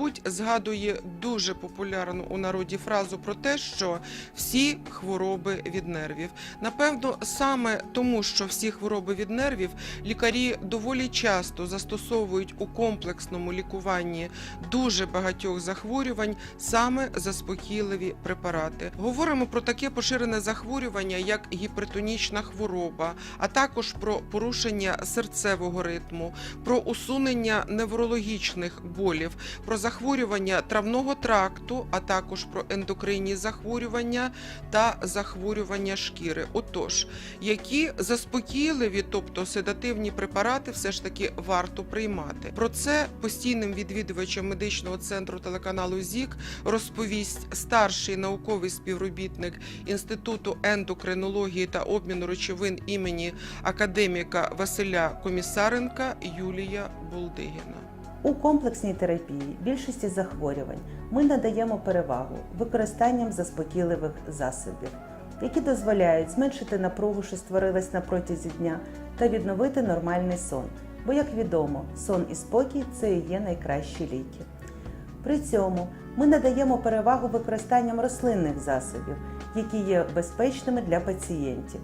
мабуть, згадує дуже популярну у народі фразу про те, що всі хвороби від нервів. Напевно, саме тому, що всі хвороби від нервів лікарі доволі часто застосовують у комплексному лікуванні дуже багатьох захворювань саме заспокійливі препарати. Говоримо про таке поширене захворювання, як гіпертонічна хвороба, а також про порушення серцевого ритму, про усунення неврологічних болів, про захворювання травного тракту, а також про ендокринні захворювання та захворювання шкіри. Отож, які заспокійливі, тобто седативні препарати, все ж таки варто приймати. Про це постійним відвідувачам медичного центру телеканалу ЗІК розповість старший науковий співробітник Інституту ендокринології та обміну речовин імені академіка Василя Комісаренка Юлія Булдигіна. У комплексній терапії більшості захворювань ми надаємо перевагу використанням заспокійливих засобів, які дозволяють зменшити напругу, що створилась на протязі дня, та відновити нормальний сон. Бо, як відомо, сон і спокій це і є найкращі ліки. При цьому ми надаємо перевагу використанням рослинних засобів, які є безпечними для пацієнтів.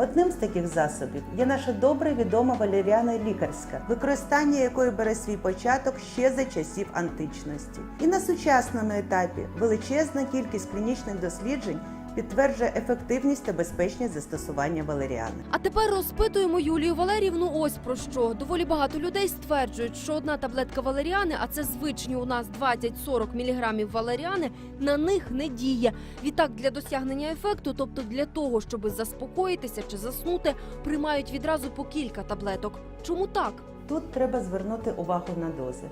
Одним з таких засобів є наша добре відома валеріана лікарська, використання якої бере свій початок ще за часів античності. І на сучасному етапі величезна кількість клінічних досліджень підтверджує ефективність та безпечність застосування валеріани. А тепер розпитуємо Юлію Валерівну ось про що. Доволі багато людей стверджують, що одна таблетка валеріани, а це звичні у нас 20-40 мг валеріани, на них не діє. Відтак для досягнення ефекту, тобто для того, щоб заспокоїтися чи заснути, приймають відразу по кілька таблеток. Чому так? Тут треба звернути увагу на дози.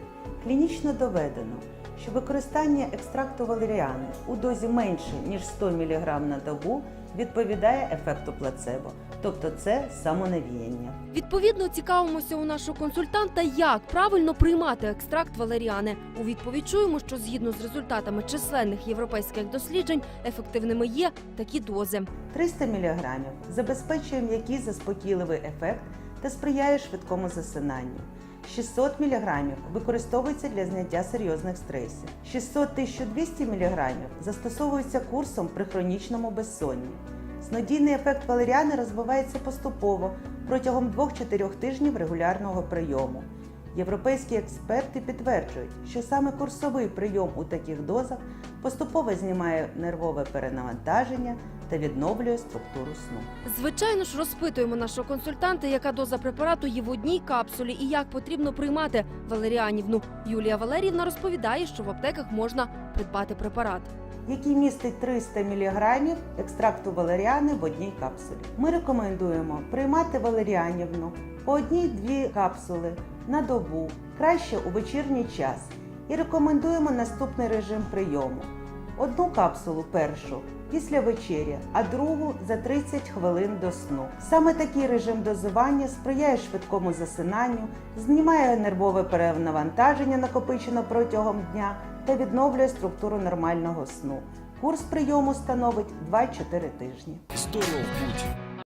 Клінічно доведено, що використання екстракту валеріани у дозі менше ніж 100 мг на добу відповідає ефекту плацебо, тобто це самонавіяння. Відповідно, цікавимося у нашого консультанта, як правильно приймати екстракт валеріани. У відповідь чуємо, що згідно з результатами численних європейських досліджень ефективними є такі дози. 300 мг забезпечує м'який заспокійливий ефект та сприяє швидкому засинанню. 600 мг використовується для зняття серйозних стресів. 600-1200 мг застосовується курсом при хронічному безсонні. Снодійний ефект валеріани розвивається поступово протягом 2-4 тижнів регулярного прийому. Європейські експерти підтверджують, що саме курсовий прийом у таких дозах поступово знімає нервове перенавантаження та відновлює структуру сну. Звичайно ж, розпитуємо нашого консультанта, яка доза препарату є в одній капсулі і як потрібно приймати валеріанівну. Юлія Валеріївна розповідає, що в аптеках можна придбати препарат. Який містить 300 мг екстракту валеріани в одній капсулі. Ми рекомендуємо приймати валеріанівну по одній-дві капсули на добу, краще у вечірній час. І рекомендуємо наступний режим прийому: одну капсулу першу після вечері, а другу за 30 хвилин до сну. Саме такий режим дозування сприяє швидкому засинанню, знімає нервове перенавантаження, накопичене протягом дня, та відновлює структуру нормального сну. Курс прийому становить 2-4 тижні. Здоров будь!